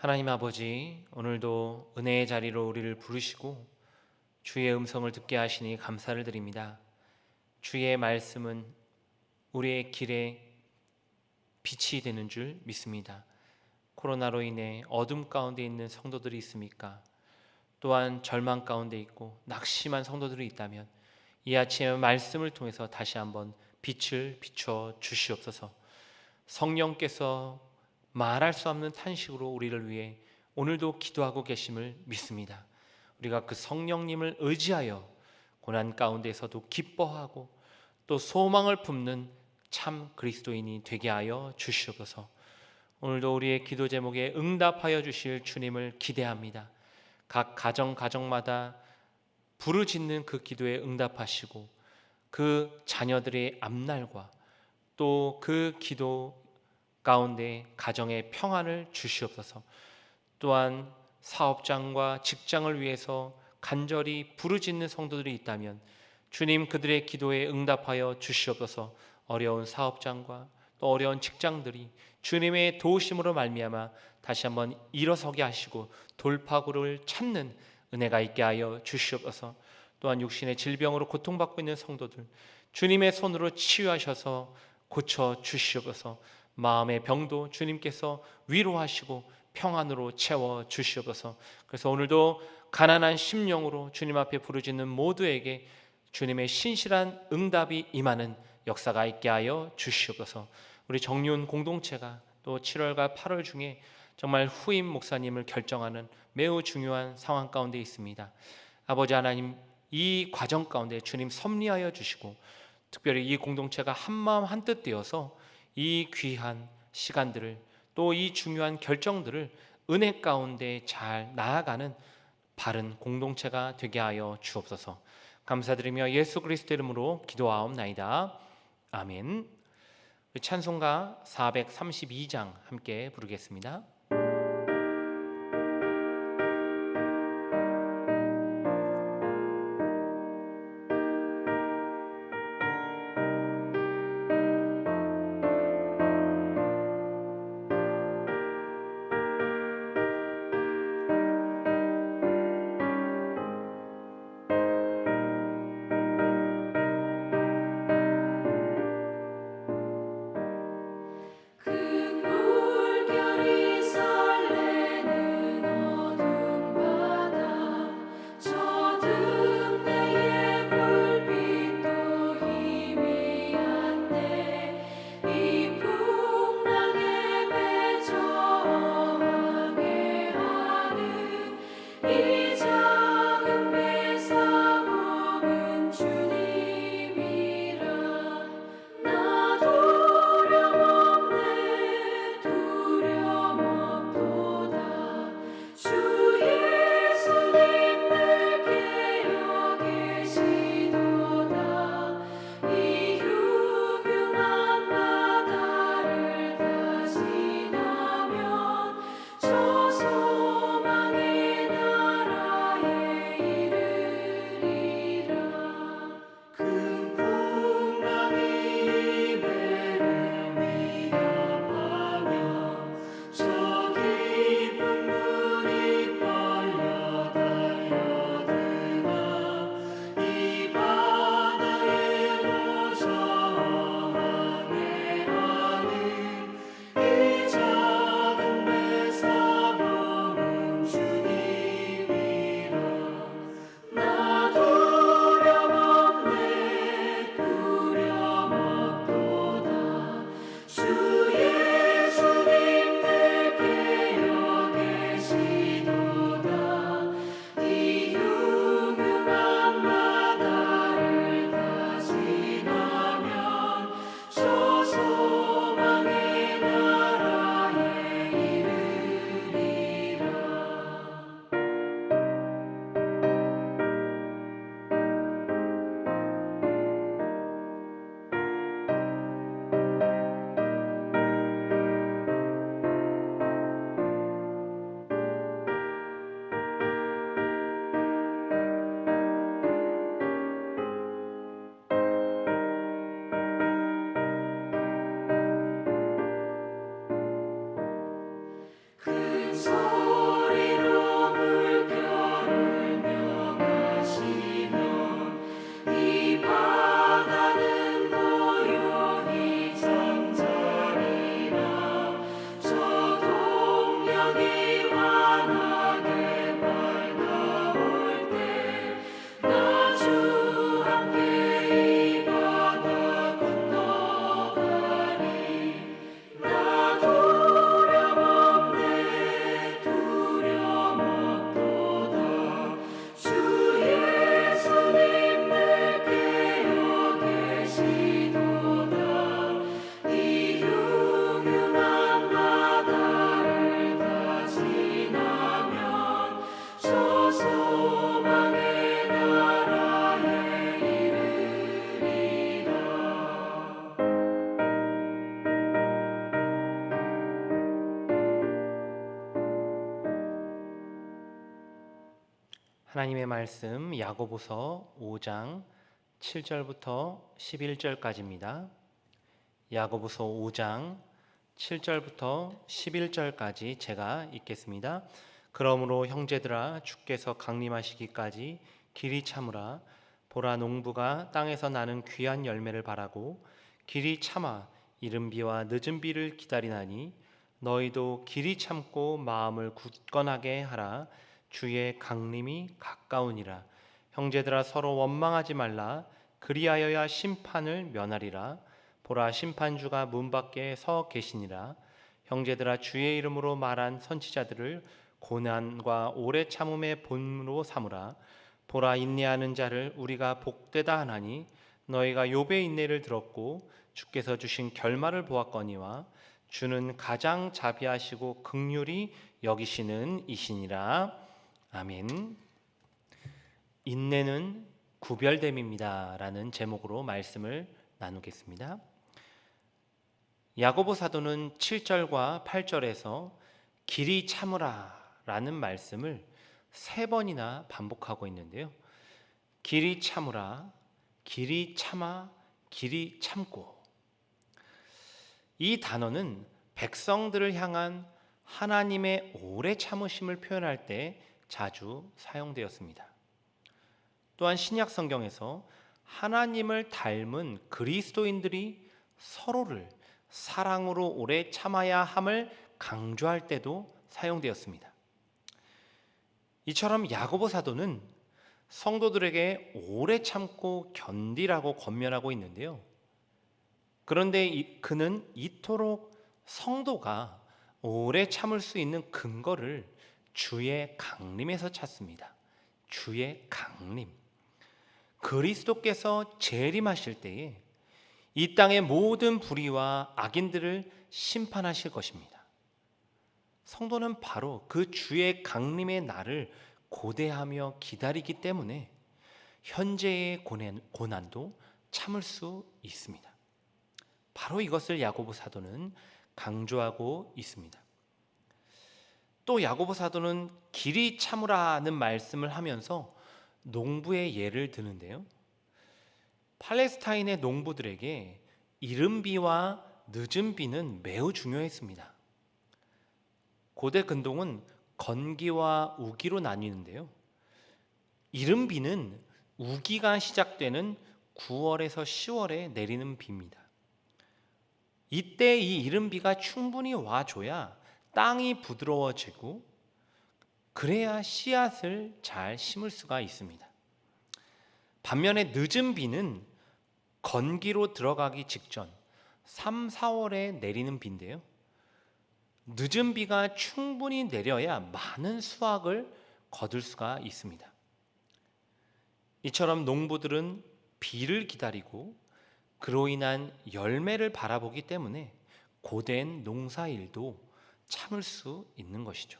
하나님 아버지, 오늘도 은혜의 자리로 우리를 부르시고 주의 음성을 듣게 하시니 감사를 드립니다. 주의 말씀은 우리의 길에 빛이 되는 줄 믿습니다. 코로나로 인해 어둠 가운데 있는 성도들이 있습니까? 또한 절망 가운데 있고 낙심한 성도들이 있다면 이 아침에 말씀을 통해서 다시 한번 빛을 비춰 주시옵소서. 성령께서 말할 수 없는 탄식으로 우리를 위해 오늘도 기도하고 계심을 믿습니다. 우리가 그 성령님을 의지하여 고난 가운데서도 기뻐하고 또 소망을 품는 참 그리스도인이 되게 하여 주시옵소서. 오늘도 우리의 기도 제목에 응답하여 주실 주님을 기대합니다. 각 가정 가정마다 부르짖는 그 기도에 응답하시고 그 자녀들의 앞날과 또 그 기도 가운데 가정의 평안을 주시옵소서. 또한 사업장과 직장을 위해서 간절히 부르짖는 성도들이 있다면 주님 그들의 기도에 응답하여 주시옵소서. 어려운 사업장과 또 어려운 직장들이 주님의 도우심으로 말미암아 다시 한번 일어서게 하시고 돌파구를 찾는 은혜가 있게 하여 주시옵소서. 또한 육신의 질병으로 고통받고 있는 성도들 주님의 손으로 치유하셔서 고쳐 주시옵소서. 마음의 병도 주님께서 위로하시고 평안으로 채워 주시옵소서. 그래서 오늘도 가난한 심령으로 주님 앞에 부르짖는 모두에게 주님의 신실한 응답이 임하는 역사가 있게 하여 주시옵소서. 우리 정윤 공동체가 또 7월과 8월 중에 정말 후임 목사님을 결정하는 매우 중요한 상황 가운데 있습니다. 아버지 하나님 이 과정 가운데 주님 섭리하여 주시고 특별히 이 공동체가 한 마음 한 뜻 되어서 이 귀한 시간들을 또 이 중요한 결정들을 은혜 가운데 잘 나아가는 바른 공동체가 되게 하여 주옵소서. 감사드리며 예수 그리스도 이름으로 기도하옵나이다. 아멘. 찬송가 432장 함께 부르겠습니다. 하나님의 말씀 야고보서 5장 7절부터 11절까지입니다. 야고보서 5장 7절부터 11절까지 제가 읽겠습니다. 그러므로 형제들아 주께서 강림하시기까지 길이 참으라 보라 농부가 땅에서 나는 귀한 열매를 바라고 길이 참아 이른 비와 늦은 비를 기다리나니 너희도 길이 참고 마음을 굳건하게 하라 주의 강림이 가까우니라. 형제들아 서로 원망하지 말라. 그리하여야 심판을 면하리라. 보라 심판주가 문 밖에 서 계시니라. 형제들아 주의 이름으로 말한 선지자들을 고난과 오래 참음의 본으로 삼으라. 보라 인내하는 자를 우리가 복되다 하나니 너희가 욥의 인내를 들었고 주께서 주신 결말을 보았거니와 주는 가장 자비하시고 극률이 여기시는 이시니라 아멘. 인내는 구별됨입니다라는 제목으로 말씀을 나누겠습니다. 야고보 사도는 7절과 8절에서 길이 참으라라는 말씀을 세 번이나 반복하고 있는데요. 길이 참으라, 길이 참아, 길이 참고. 이 단어는 백성들을 향한 하나님의 오래 참으심을 표현할 때 자주 사용되었습니다. 또한 신약 성경에서 하나님을 닮은 그리스도인들이 서로를 사랑으로 오래 참아야 함을 강조할 때도 사용되었습니다. 이처럼 야고보 사도는 성도들에게 오래 참고 견디라고 권면하고 있는데요. 그런데 그는 이토록 성도가 오래 참을 수 있는 근거를 주의 강림에서 찾습니다. 주의 강림. 그리스도께서 재림하실 때에 이 땅의 모든 불의와 악인들을 심판하실 것입니다. 성도는 바로 그 주의 강림의 날을 고대하며 기다리기 때문에 현재의 고난도 참을 수 있습니다. 바로 이것을 야고보 사도는 강조하고 있습니다. 또 야고보 사도는 길이 참으라는 말씀을 하면서 농부의 예를 드는데요. 팔레스타인의 농부들에게 이른 비와 늦은 비는 매우 중요했습니다. 고대 근동은 건기와 우기로 나뉘는데요. 이른 비는 우기가 시작되는 9월에서 10월에 내리는 비입니다. 이때 이 이른 비가 충분히 와줘야 땅이 부드러워지고 그래야 씨앗을 잘 심을 수가 있습니다. 반면에 늦은 비는 건기로 들어가기 직전 3, 4월에 내리는 비인데요. 늦은 비가 충분히 내려야 많은 수확을 거둘 수가 있습니다. 이처럼 농부들은 비를 기다리고 그로 인한 열매를 바라보기 때문에 고된 농사일도 참을 수 있는 것이죠.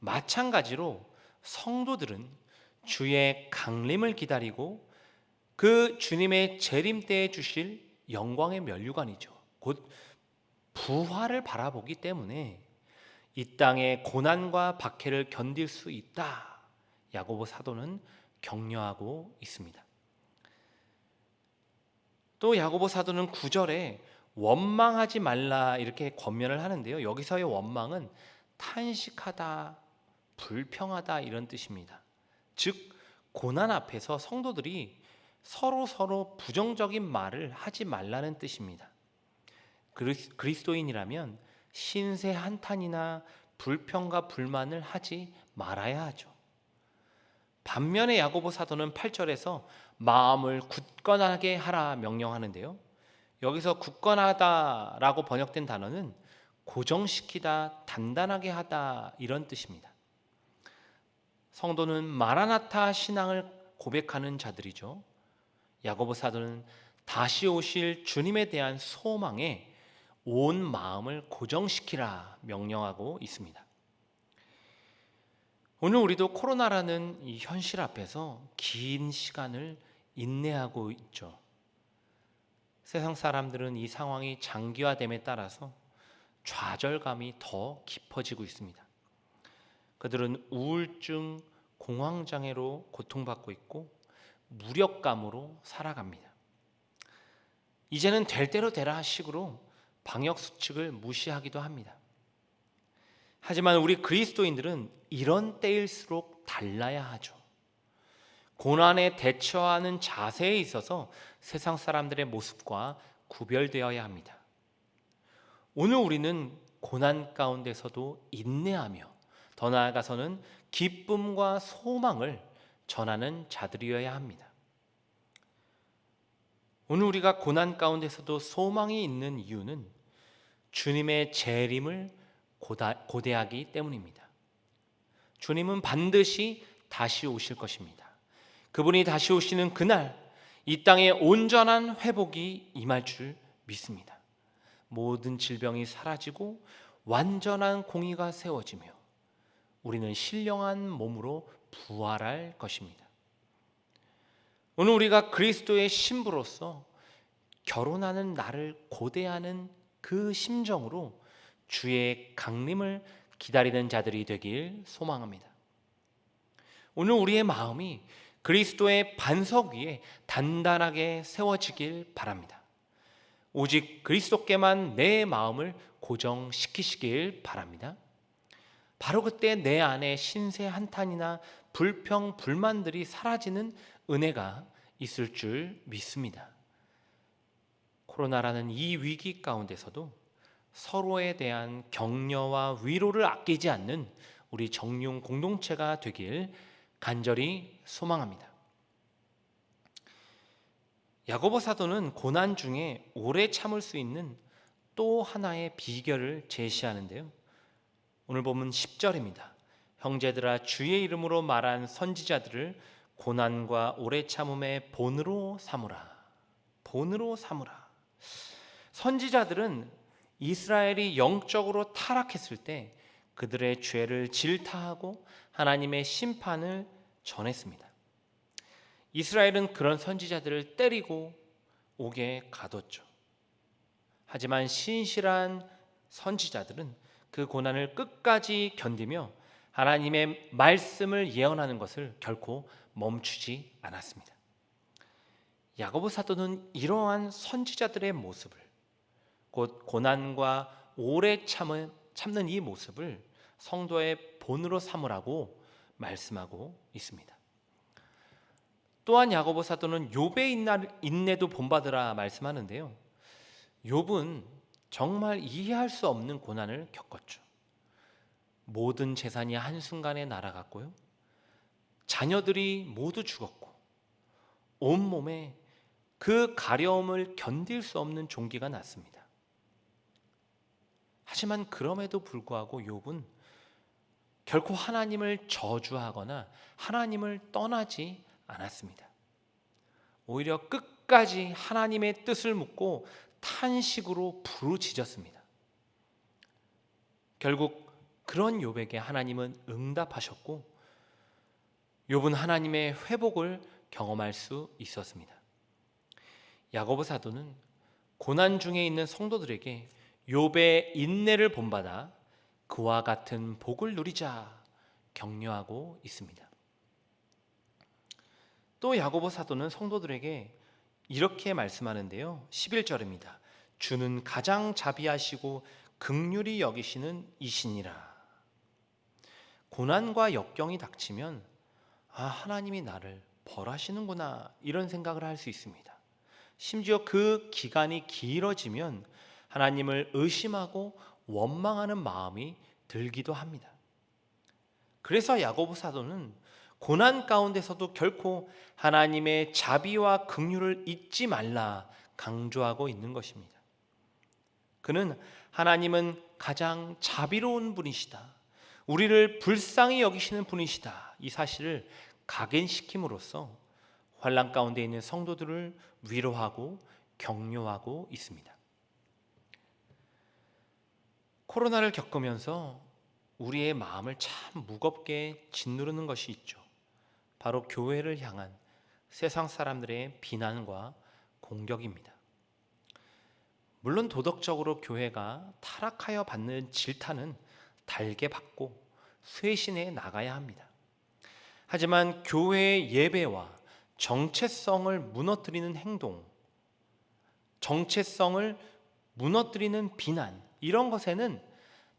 마찬가지로 성도들은 주의 강림을 기다리고 그 주님의 재림 때에 주실 영광의 면류관이죠. 곧 부활을 바라보기 때문에 이 땅의 고난과 박해를 견딜 수 있다. 야고보 사도는 격려하고 있습니다. 또 야고보 사도는 9절에 원망하지 말라 이렇게 권면을 하는데요. 여기서의 원망은 탄식하다, 불평하다 이런 뜻입니다. 즉 고난 앞에서 성도들이 서로 서로 부정적인 말을 하지 말라는 뜻입니다. 그리스도인이라면 신세 한탄이나 불평과 불만을 하지 말아야 하죠. 반면에 야고보 사도는 8절에서 마음을 굳건하게 하라 명령하는데요. 여기서 굳건하다라고 번역된 단어는 고정시키다, 단단하게 하다 이런 뜻입니다. 성도는 마라나타 신앙을 고백하는 자들이죠. 야고보 사도는 다시 오실 주님에 대한 소망에 온 마음을 고정시키라 명령하고 있습니다. 오늘 우리도 코로나라는 이 현실 앞에서 긴 시간을 인내하고 있죠. 세상 사람들은 이 상황이 장기화됨에 따라서 좌절감이 더 깊어지고 있습니다. 그들은 우울증, 공황장애로 고통받고 있고 무력감으로 살아갑니다. 이제는 될 대로 되라 식으로 방역 수칙을 무시하기도 합니다. 하지만 우리 그리스도인들은 이런 때일수록 달라야 하죠. 고난에 대처하는 자세에 있어서 세상 사람들의 모습과 구별되어야 합니다. 오늘 우리는 고난 가운데서도 인내하며 더 나아가서는 기쁨과 소망을 전하는 자들이어야 합니다. 오늘 우리가 고난 가운데서도 소망이 있는 이유는 주님의 재림을 고대하기 때문입니다. 주님은 반드시 다시 오실 것입니다. 그분이 다시 오시는 그날 이 땅에 온전한 회복이 임할 줄 믿습니다. 모든 질병이 사라지고 완전한 공의가 세워지며 우리는 신령한 몸으로 부활할 것입니다. 오늘 우리가 그리스도의 신부로서 결혼하는 나를 고대하는 그 심정으로 주의 강림을 기다리는 자들이 되길 소망합니다. 오늘 우리의 마음이 그리스도의 반석 위에 단단하게 세워지길 바랍니다. 오직 그리스도께만 내 마음을 고정시키시길 바랍니다. 바로 그때 내 안에 신세 한탄이나 불평, 불만들이 사라지는 은혜가 있을 줄 믿습니다. 코로나라는 이 위기 가운데서도 서로에 대한 격려와 위로를 아끼지 않는 우리 정용 공동체가 되길 간절히 소망합니다. 야고보 사도는 고난 중에 오래 참을 수 있는 또 하나의 비결을 제시하는데요. 오늘 보면 10절입니다. 형제들아 주의 이름으로 말한 선지자들을 고난과 오래 참음의 본으로 삼으라. 본으로 삼으라. 선지자들은 이스라엘이 영적으로 타락했을 때 그들의 죄를 질타하고 하나님의 심판을 전했습니다. 이스라엘은 그런 선지자들을 때리고 옥에 가뒀죠. 하지만 신실한 선지자들은 그 고난을 끝까지 견디며 하나님의 말씀을 예언하는 것을 결코 멈추지 않았습니다. 야고보 사도는 이러한 선지자들의 모습을 곧 고난과 오래 참은 참는 이 모습을 성도의 본으로 삼으라고 말씀하고 있습니다. 또한 야고보 사도는 욥의 인내도 본받으라 말씀하는데요. 욥은 정말 이해할 수 없는 고난을 겪었죠. 모든 재산이 한순간에 날아갔고요. 자녀들이 모두 죽었고 온몸에 그 가려움을 견딜 수 없는 종기가 났습니다. 하지만 그럼에도 불구하고 욥은 결코 하나님을 저주하거나 하나님을 떠나지 않았습니다. 오히려 끝까지 하나님의 뜻을 묻고 탄식으로 부르짖었습니다. 결국 그런 욥에게 하나님은 응답하셨고 욥은 하나님의 회복을 경험할 수 있었습니다. 야고보 사도는 고난 중에 있는 성도들에게 욥의 인내를 본받아 그와 같은 복을 누리자 격려하고 있습니다. 또 야고보 사도는 성도들에게 이렇게 말씀하는데요. 11절입니다. 주는 가장 자비하시고 극률이 여기시는 이신이라. 고난과 역경이 닥치면 아 하나님이 나를 벌하시는구나 이런 생각을 할 수 있습니다. 심지어 그 기간이 길어지면 하나님을 의심하고 원망하는 마음이 들기도 합니다. 그래서 야고보 사도는 고난 가운데서도 결코 하나님의 자비와 긍휼을 잊지 말라 강조하고 있는 것입니다. 그는 하나님은 가장 자비로운 분이시다. 우리를 불쌍히 여기시는 분이시다. 이 사실을 각인시킴으로써 환란 가운데 있는 성도들을 위로하고 격려하고 있습니다. 코로나를 겪으면서 우리의 마음을 참 무겁게 짓누르는 것이 있죠. 바로 교회를 향한 세상 사람들의 비난과 공격입니다. 물론 도덕적으로 교회가 타락하여 받는 질타는 달게 받고 쇄신해 나가야 합니다. 하지만 교회의 예배와 정체성을 무너뜨리는 행동, 정체성을 무너뜨리는 비난, 이런 것에는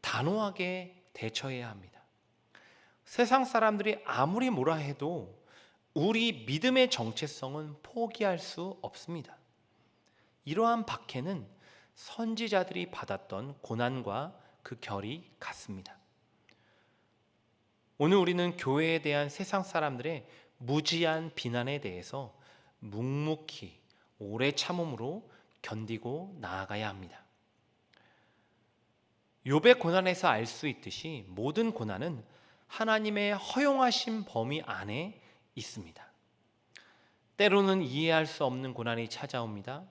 단호하게 대처해야 합니다. 세상 사람들이 아무리 뭐라 해도 우리 믿음의 정체성은 포기할 수 없습니다. 이러한 박해는 선지자들이 받았던 고난과 그 결이 같습니다. 오늘 우리는 교회에 대한 세상 사람들의 무지한 비난에 대해서 묵묵히 오래 참음으로 견디고 나아가야 합니다. 욥의 고난에서 알 수 있듯이 모든 고난은 하나님의 허용하신 범위 안에 있습니다. 때로는 이해할 수 없는 고난이 찾아옵니다.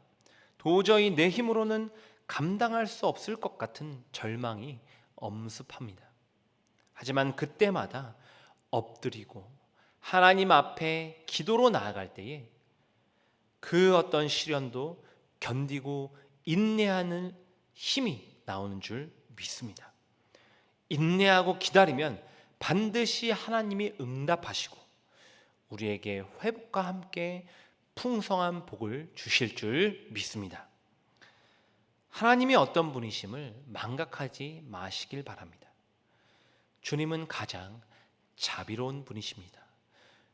도저히 내 힘으로는 감당할 수 없을 것 같은 절망이 엄습합니다. 하지만 그때마다 엎드리고 하나님 앞에 기도로 나아갈 때에 그 어떤 시련도 견디고 인내하는 힘이 나오는 줄 믿습니다. 인내하고 기다리면 반드시 하나님이 응답하시고 우리에게 회복과 함께 풍성한 복을 주실 줄 믿습니다. 하나님이 어떤 분이심을 망각하지 마시길 바랍니다. 주님은 가장 자비로운 분이십니다.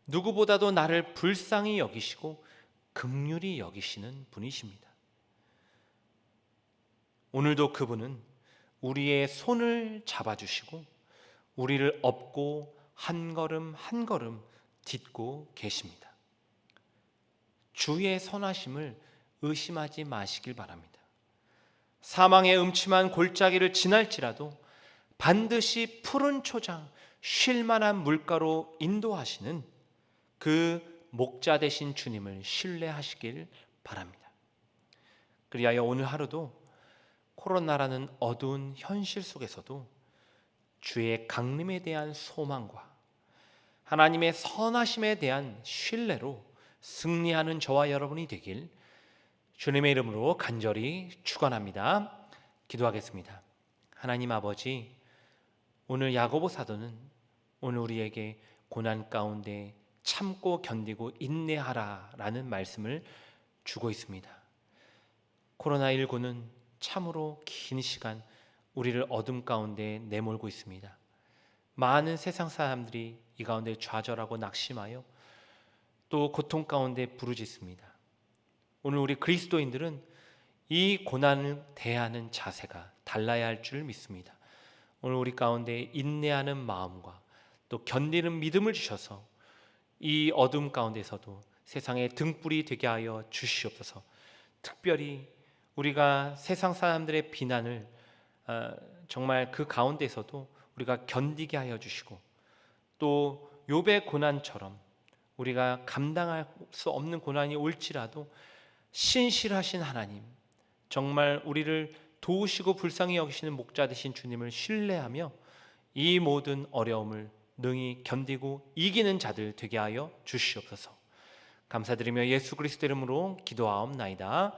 누구보다도 나를 불쌍히 여기시고 극률이 여기시는 분이십니다. 오늘도 그분은 우리의 손을 잡아주시고 우리를 업고 한 걸음 한 걸음 딛고 계십니다. 주의 선하심을 의심하지 마시길 바랍니다. 사망의 음침한 골짜기를 지날지라도 반드시 푸른 초장, 쉴 만한 물가로 인도하시는 그 목자 되신 주님을 신뢰하시길 바랍니다. 그리하여 오늘 하루도 코로나라는 어두운 현실 속에서도 주의 강림에 대한 소망과 하나님의 선하심에 대한 신뢰로 승리하는 저와 여러분이 되길 주님의 이름으로 간절히 축원합니다. 기도하겠습니다. 하나님 아버지 오늘 야고보 사도는 오늘 우리에게 고난 가운데 참고 견디고 인내하라라는 말씀을 주고 있습니다. 코로나19는 참으로 긴 시간 우리를 어둠 가운데 내몰고 있습니다. 많은 세상 사람들이 이 가운데 좌절하고 낙심하여 또 고통 가운데 부르짖습니다. 오늘 우리 그리스도인들은 이 고난을 대하는 자세가 달라야 할 줄 믿습니다. 오늘 우리 가운데 인내하는 마음과 또 견디는 믿음을 주셔서 이 어둠 가운데서도 세상의 등불이 되게 하여 주시옵소서. 특별히 우리가 세상 사람들의 비난을 어, 정말 그 가운데서도 우리가 견디게 하여 주시고 또 욥의 고난처럼 우리가 감당할 수 없는 고난이 올지라도 신실하신 하나님 정말 우리를 도우시고 불쌍히 여기시는 목자 되신 주님을 신뢰하며 이 모든 어려움을 능히 견디고 이기는 자들 되게 하여 주시옵소서. 감사드리며 예수 그리스도 이름으로 기도하옵나이다.